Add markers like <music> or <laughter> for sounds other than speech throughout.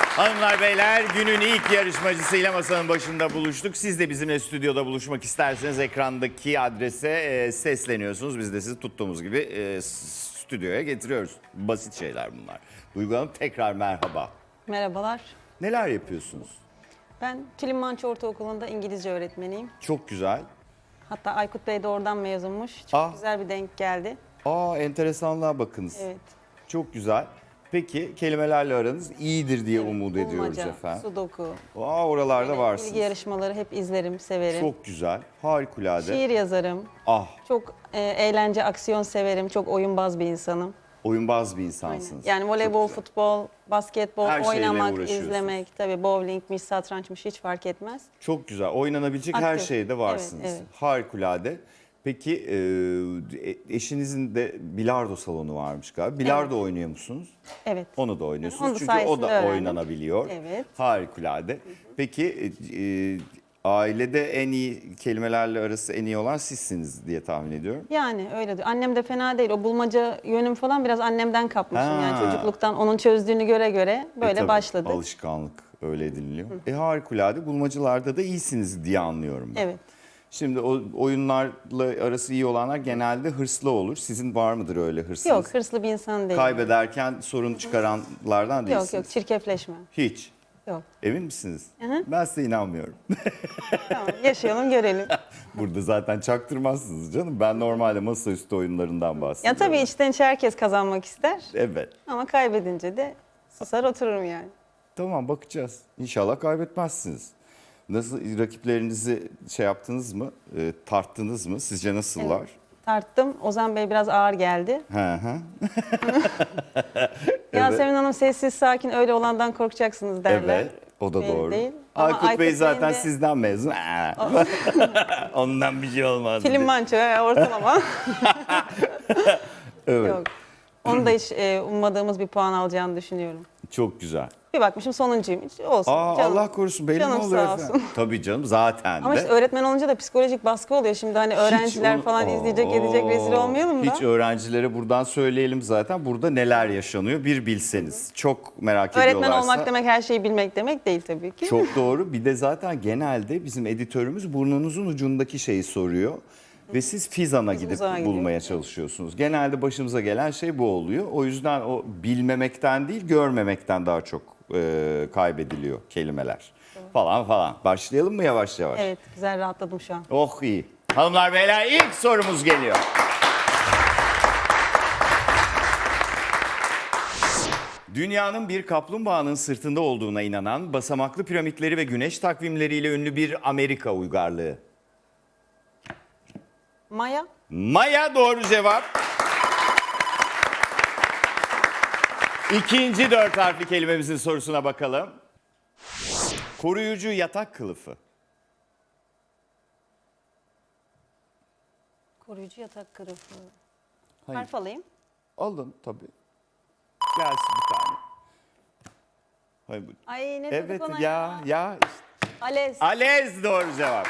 Hanımlar beyler günün ilk yarışmacısıyla masanın başında buluştuk. Siz de bizimle stüdyoda buluşmak isterseniz ekrandaki adrese e, sesleniyorsunuz. Biz de sizi tuttuğumuz gibi e, stüdyoya getiriyoruz. Basit şeyler bunlar. Duygu Hanım tekrar merhaba. Merhabalar. Neler yapıyorsunuz? Ben Tülin Ortaokulu'nda İngilizce öğretmeniyim. Çok güzel. Hatta Aykut Bey de oradan mezunmuş. Çok Ah. güzel bir denk geldi. Aa enteresanlığa bakınız. Evet. Çok güzel. Peki kelimelerle aranız iyidir diye umut ediyoruz Bulmaca, efendim. sudoku. Aa oralarda Evet, varsınız. Bilgi yarışmaları hep izlerim, severim. Çok güzel. Harikulade. Şiir yazarım. Ah Çok e, eğlence, aksiyon severim. Çok oyunbaz bir insanım. oyunbaz bir insansınız. Yani voleybol, futbol, basketbol, Her şeyle oynamak, uğraşıyorsunuz. izlemek, tabii bowlingmiş, satrançmış hiç fark etmez. Çok güzel. Oynanabilecek her Aktif. şeyde varsınız. Evet, evet. Harikulade. Peki e, eşinizin de bilardo salonu varmış galiba. Bilardo oynuyor musunuz? Evet. Onu da oynuyorsunuz. Onu da Çünkü o da öğrendim. oynanabiliyor. Evet. Harikulade. Peki e, e, ailede en iyi kelimelerle arası en iyi olan sizsiniz diye tahmin ediyorum. Yani öyle diyor. Annem de fena değil. O bulmaca yönüm falan biraz annemden kapmışım. Ha. Yani çocukluktan onun çözdüğünü göre göre böyle E, tabii, başladı. Alışkanlık öyle ediniliyor. E harikulade. Bulmacalarda da iyisiniz diye anlıyorum ben. Evet. Şimdi o oyunlarla arası iyi olanlar genelde hırslı olur. Sizin var mıdır öyle hırsınız? Yok hırslı bir insan değilim. Kaybederken sorun çıkaranlardan değilsiniz. Yok yok çirkefleşme. Hiç. Yok. Emin misiniz? hı. Ben size inanmıyorum. <laughs> Tamam yaşayalım görelim. <laughs> Burada zaten çaktırmazsınız canım. Ben normalde masaüstü oyunlarından ya bahsediyorum. tabii içten içe herkes kazanmak ister. Evet. Ama kaybedince de susar otururum yani. Tamam bakacağız. İnşallah kaybetmezsiniz. Nasıl rakiplerinizi şey yaptınız mı? E, tarttınız mı? Sizce nasıllar? Evet. Tarttım. Ozan Bey biraz ağır geldi. Hı hı. <laughs> Yasemin Hanım sessiz sakin öyle olandan korkacaksınız derler. Evet. O da Değil, doğru. değil. Ama Aykut, Bey Aykut Bey'in zaten de- sizden mezun. Aa. <laughs> <laughs> Ondan bir şey olmaz. Film manço e, ortalama. Evet. Yok. Onu da hiç e, ummadığımız bir puan alacağını düşünüyorum. Çok güzel. Bir bakmışım sonuncuyum. Hiç olsun. Aa, canım. Allah korusun benim Canım ne olur sağ efendim? olsun. <laughs> Tabii canım zaten Ama de. işte öğretmen olunca da psikolojik baskı oluyor. Şimdi hani öğrenciler onu- falan izleyecek, edecek, Oo, rezil olmayalım da. Hiç öğrencilere buradan söyleyelim zaten. Burada neler yaşanıyor bir bilseniz. Çok merak Öğretmen ediyorlarsa. olmak demek her şeyi bilmek demek değil tabii ki. Çok <laughs> doğru. Bir de zaten genelde bizim editörümüz burnunuzun ucundaki şeyi soruyor. Ve siz Fizan'a gidip uzağa gidiyoruz. bulmaya çalışıyorsunuz. Genelde başımıza gelen şey bu oluyor. O yüzden o bilmemekten değil görmemekten daha çok e, kaybediliyor kelimeler. Falan falan. Başlayalım mı yavaş yavaş? Evet, güzel rahatladım şu an. Oh iyi. Hanımlar beyler ilk sorumuz geliyor. Dünyanın bir kaplumbağanın sırtında olduğuna inanan basamaklı piramitleri ve güneş takvimleriyle ünlü bir Amerika uygarlığı. Maya, Maya doğru cevap. İkinci dört harfli kelimemizin sorusuna bakalım. Koruyucu yatak kılıfı. koruyucu yatak kılıfı. Hayır. Harf alayım. Alın tabii. Gelsin bir tane. Hayır, bu- Ay ne dedik Evet ona ya ya? ya. Alez. Alez doğru cevap.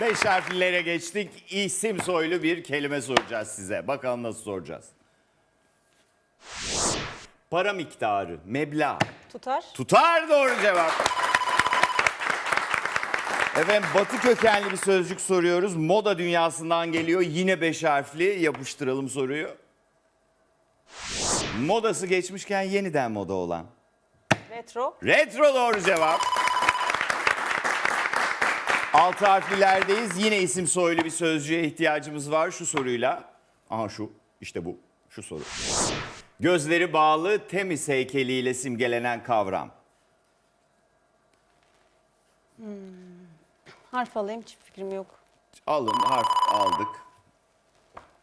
Beş harflilere geçtik. İsim soylu bir kelime soracağız size. Bakalım nasıl soracağız. Para miktarı, meblağ. Tutar. Tutar doğru cevap. Efendim batı kökenli bir sözcük soruyoruz. Moda dünyasından geliyor. Yine beş harfli. Yapıştıralım soruyu. Modası geçmişken yeniden moda olan. Retro. Retro doğru cevap. Altı harflilerdeyiz. Yine isim soylu bir sözcüğe ihtiyacımız var şu soruyla. Aha şu, işte bu, şu soru. Gözleri bağlı Temis heykeliyle simgelenen kavram. Harf alayım. Hiç fikrim yok. Alın, harf aldık.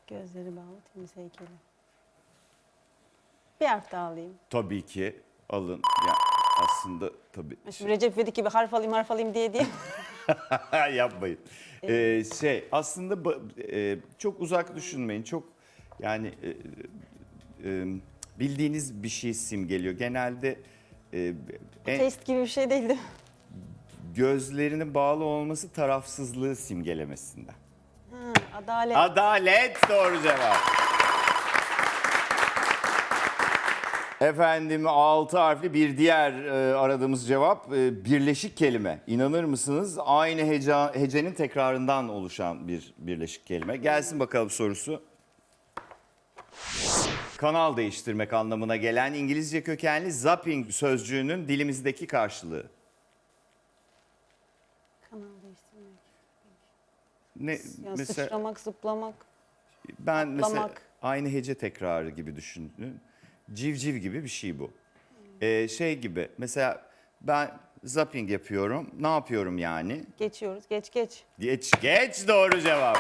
Gözleri bağlı. Temiz heykeli. Bir harf daha alayım. Tabii ki alın. Ya aslında tabii. Şimdi Recep İvedik gibi harf alayım harf alayım diye diye. <laughs> Yapmayın. Ee, şey aslında ba- e, çok uzak düşünmeyin. Çok yani e, e, bildiğiniz bir şey simgeliyor. Genelde e, en- Test gibi bir şey değildi. gözlerinin bağlı olması tarafsızlığı simgelemesinden. Adalet. Adalet doğru cevap. Efendim altı harfli bir diğer e, aradığımız cevap e, birleşik kelime. İnanır mısınız? Aynı heca, hecenin tekrarından oluşan bir birleşik kelime. Gelsin bakalım sorusu. Kanal değiştirmek anlamına gelen İngilizce kökenli zapping sözcüğünün dilimizdeki karşılığı. Kanal değiştirmek. Ne Ya mesela sıçramak, zıplamak. ben mesela atlamak. aynı hece tekrarı gibi düşünün. Civciv gibi bir şey bu. Ee, şey gibi mesela ben zapping yapıyorum. Ne yapıyorum yani? Geçiyoruz. Geç geç. Geç geç doğru cevap.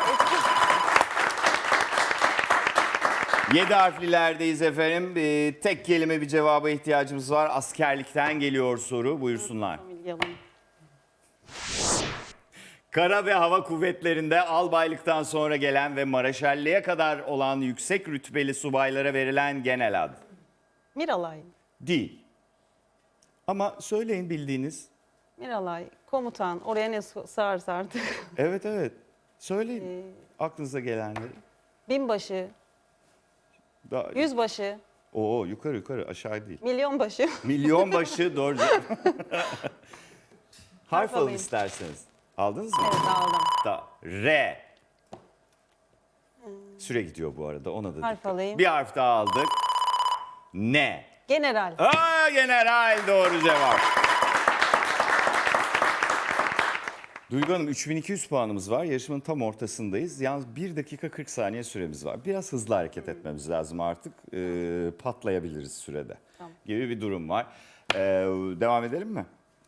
Yedi harflilerdeyiz efendim. Ee, tek kelime bir cevaba ihtiyacımız var. Askerlikten geliyor soru. Buyursunlar. Familyalı. Kara ve hava kuvvetlerinde albaylıktan sonra gelen ve maraşalliğe kadar olan yüksek rütbeli subaylara verilen genel ad. Miralay. Değil. Ama söyleyin bildiğiniz. Miralay. Komutan. Oraya ne sığarsa artık. <laughs> Evet evet. Söyleyin. Aklınıza gelenleri. Binbaşı. Daha... Yüzbaşı. Oo yukarı yukarı aşağı değil. Milyonbaşı. <laughs> Milyon başı doğru. <laughs> Harf alın alayım. isterseniz. Aldınız mı? evet aldım. Da. R. Süre gidiyor bu arada ona da Harf dikkat. alayım. Bir harf daha aldık. Ne? General. Aa general doğru cevap. Duygu Hanım 3200 puanımız var. Yarışmanın tam ortasındayız. Yalnız 1 dakika 40 saniye süremiz var. Biraz hızlı hareket etmemiz lazım artık. Ee, patlayabiliriz sürede. Tamam. Gibi bir durum var. Ee, devam edelim mi?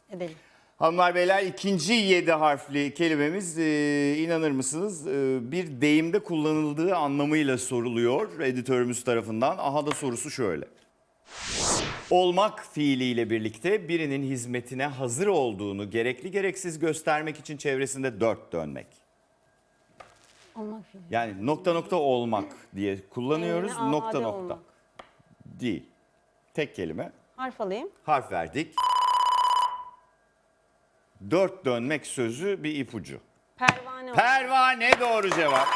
Edelim. Hanımlar beyler ikinci yedi harfli kelimemiz e, inanır mısınız e, bir deyimde kullanıldığı anlamıyla soruluyor editörümüz tarafından. Aha da sorusu şöyle. Olmak fiiliyle birlikte birinin hizmetine hazır olduğunu gerekli gereksiz göstermek için çevresinde dört dönmek. Olmak fiili. Yani nokta nokta olmak diye kullanıyoruz. Nokta nokta. olmak. Değil. Tek kelime. Harf alayım. Harf verdik. Dört dönmek sözü bir ipucu. Pervane olmak. Pervane doğru cevap.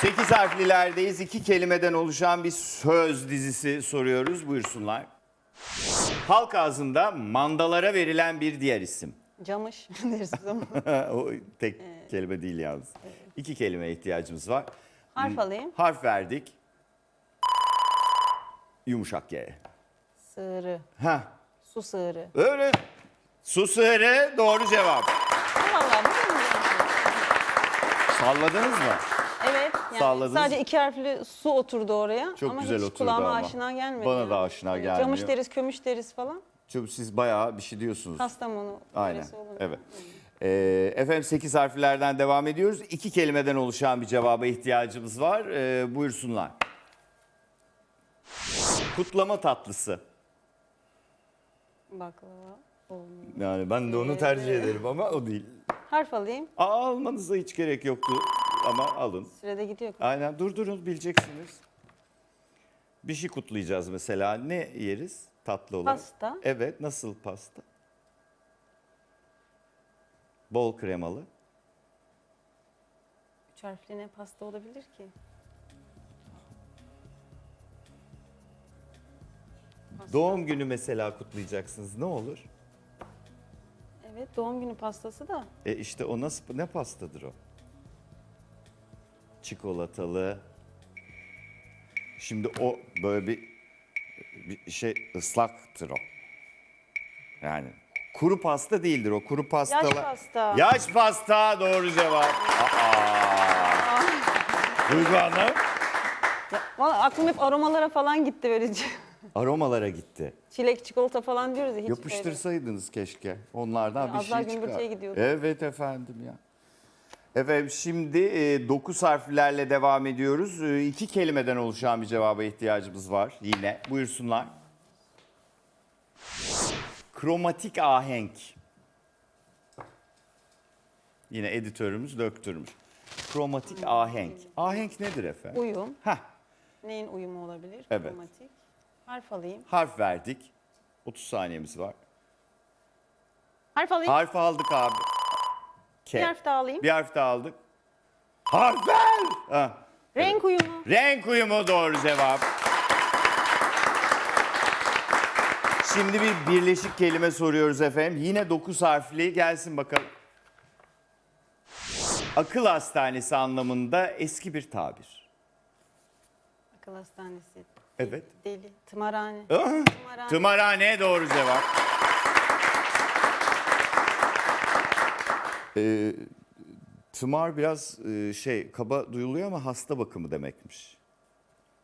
Sekiz harflilerdeyiz. İki kelimeden oluşan bir söz dizisi soruyoruz. Buyursunlar. Halk ağzında mandalara verilen bir diğer isim. Camış <laughs> deriz ama. <laughs> o tek kelime değil yalnız. İki kelimeye ihtiyacımız var. Harf alayım. Harf verdik. Yumuşak G. Sığırı. Heh, Su sığırı. öyle. Su sığırı doğru cevap. Valla bu mu? Salladınız mı? Evet. Yani Salladınız. Sadece iki harfli su oturdu oraya. Çok ama güzel hiç oturdu kulağıma ama. aşina gelmedi. Bana yani. da aşina gelmiyor. Camış deriz, kömüş deriz falan. Çünkü siz bayağı bir şey diyorsunuz. Kastamonu. Aynen. Evet. Ee, efendim 8 harflerden devam ediyoruz. İki kelimeden oluşan bir cevaba ihtiyacımız var. Ee, buyursunlar. Kutlama tatlısı. Baklava. Olmuyor. Yani ben de onu tercih ederim ama o değil. Harf alayım. Aa, almanıza hiç gerek yoktu ama alın. Sürede gidiyor. Aynen durdurun bileceksiniz. Bir şey kutlayacağız mesela. Ne yeriz tatlı olarak? Pasta. Evet nasıl pasta? Bol kremalı. Üç harfli ne pasta olabilir ki? Doğum günü mesela kutlayacaksınız. Ne olur? Evet doğum günü pastası da. E işte o nasıl ne pastadır o? Çikolatalı. Şimdi o böyle bir, bir şey ıslaktır o. Yani kuru pasta değildir o. Kuru pastalar. Yaş pasta. Yaş pasta doğru cevap. Aa. Duygu Hanım. Ya, valla aklım hep aromalara falan gitti verici. Aromalara gitti. Çilek, çikolata falan diyoruz ya hiç Yapıştırsaydınız keşke. Onlardan bir Az daha şey çıkar. gümbürtüye gidiyordu. Evet efendim ya. Efendim şimdi 9 harflerle devam ediyoruz. E, iki kelimeden oluşan bir cevaba ihtiyacımız var yine. Buyursunlar. Kromatik ahenk. Yine editörümüz döktürmüş. Kromatik ahenk. Ahenk nedir efendim? Uyum. Heh, Neyin uyumu olabilir? Evet. Kromatik. Harf alayım. harf verdik. 30 saniyemiz var. Harf alayım. Harf aldık abi. K. Bir harf daha alayım. Bir harf daha aldık. Harf ver. Ha. Renk uyumu. Renk uyumu doğru cevap. Şimdi bir birleşik kelime soruyoruz efendim. Yine 9 harfli gelsin bakalım. Akıl hastanesi anlamında eski bir tabir. Akıl hastanesi. Evet. Deli. Tımarhane. Ah, Tımarhane. Tımarhane doğru cevap. Ee, tımar biraz e, şey kaba duyuluyor ama hasta bakımı demekmiş.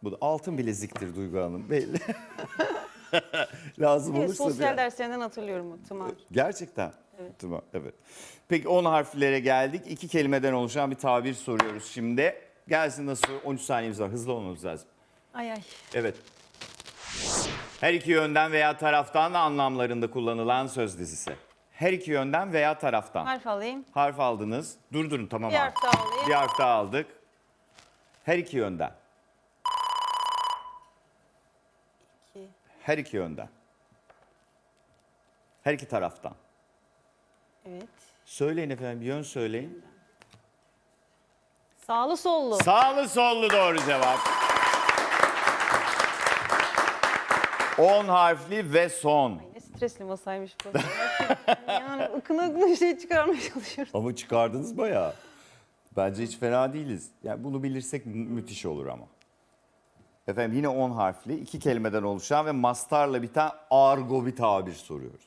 Bu da altın bileziktir Duygu Hanım belli. <laughs> Lazım Evet, olursa sosyal derslerinden hatırlıyorum bu tımar. Gerçekten. Evet. Tamam, evet. Peki 10 harflere geldik. İki kelimeden oluşan bir tabir soruyoruz şimdi. Gelsin nasıl? 13 saniyemiz var. Hızlı olmamız lazım. Ay ay. Evet. Her iki yönden veya taraftan anlamlarında kullanılan söz dizisi. Her iki yönden veya taraftan. Harf alayım. Harf aldınız. Durdurun tamam Bir harf. daha alayım. Bir harf daha aldık. Her iki yönden. İki. Her iki yönden. Her iki taraftan. Evet. Söyleyin efendim yön söyleyin. Sağlı sollu. Sağlı sollu doğru cevap. 10 harfli ve son. ne stresli masaymış bu. yani ıkına ıkına şey çıkarmaya çalışıyorum. Ama çıkardınız bayağı. Bence hiç fena değiliz. Yani bunu bilirsek mü- müthiş olur ama. Efendim yine 10 harfli, iki kelimeden oluşan ve mastarla biten argo bir tabir soruyoruz.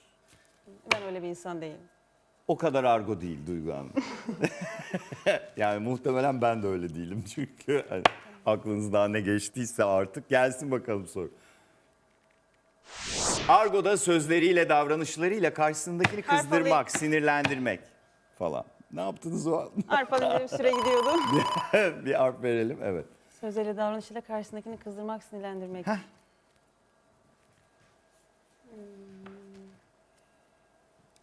Ben öyle bir insan değilim. O kadar argo değil Duygu Hanım. <laughs> yani muhtemelen ben de öyle değilim çünkü hani aklınızdan ne geçtiyse artık gelsin bakalım soru. Argo'da sözleriyle, davranışlarıyla karşısındakini kızdırmak, alayım. sinirlendirmek falan. Ne yaptınız o an? <laughs> Harf alayım süre gidiyordu. <laughs> bir harf verelim, evet. Sözleri davranışıyla karşısındakini kızdırmak, sinirlendirmek. Hmm.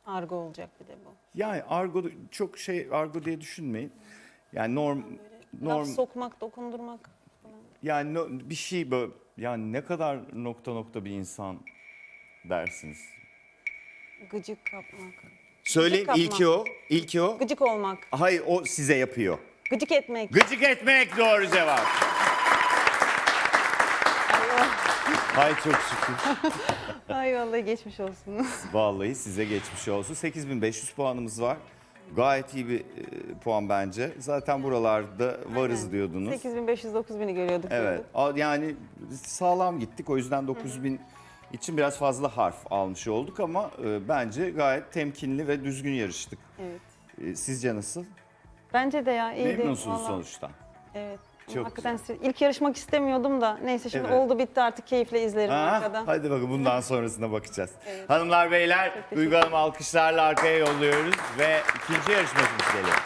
Argo olacak bir de bu. Yani argo çok şey argo diye düşünmeyin. Yani norm norm Laf sokmak, dokundurmak. Yani no- bir şey böyle yani ne kadar nokta nokta bir insan dersiniz. Gıcık kapmak. Söyleyin kapma. ilki o. ilki o. Gıcık olmak. Hayır o size yapıyor. Gıcık etmek. Gıcık etmek doğru cevap. Ay çok şükür. Ay vallahi geçmiş olsun. Vallahi size geçmiş olsun. 8500 puanımız var. Gayet iyi bir e, puan bence. Zaten buralarda varız diyordunuz. 8500-9000'i görüyorduk. Evet. a- Yani sağlam gittik. O yüzden 9000 için biraz fazla harf almış olduk ama e, bence gayet temkinli ve düzgün yarıştık. Evet. E, Sizce nasıl? Bence de ya iyiydi. Memnunsunuz vallahi. sonuçta. Evet. Çok Hakikaten stres- ilk yarışmak istemiyordum da neyse şimdi Evet. oldu bitti artık keyifle izlerim Ha, arkadan. hadi bakın bundan sonrasına bakacağız. <laughs> Hanımlar beyler Duygu Hanım alkışlarla arkaya yolluyoruz ve ikinci yarışmacımız geliyor.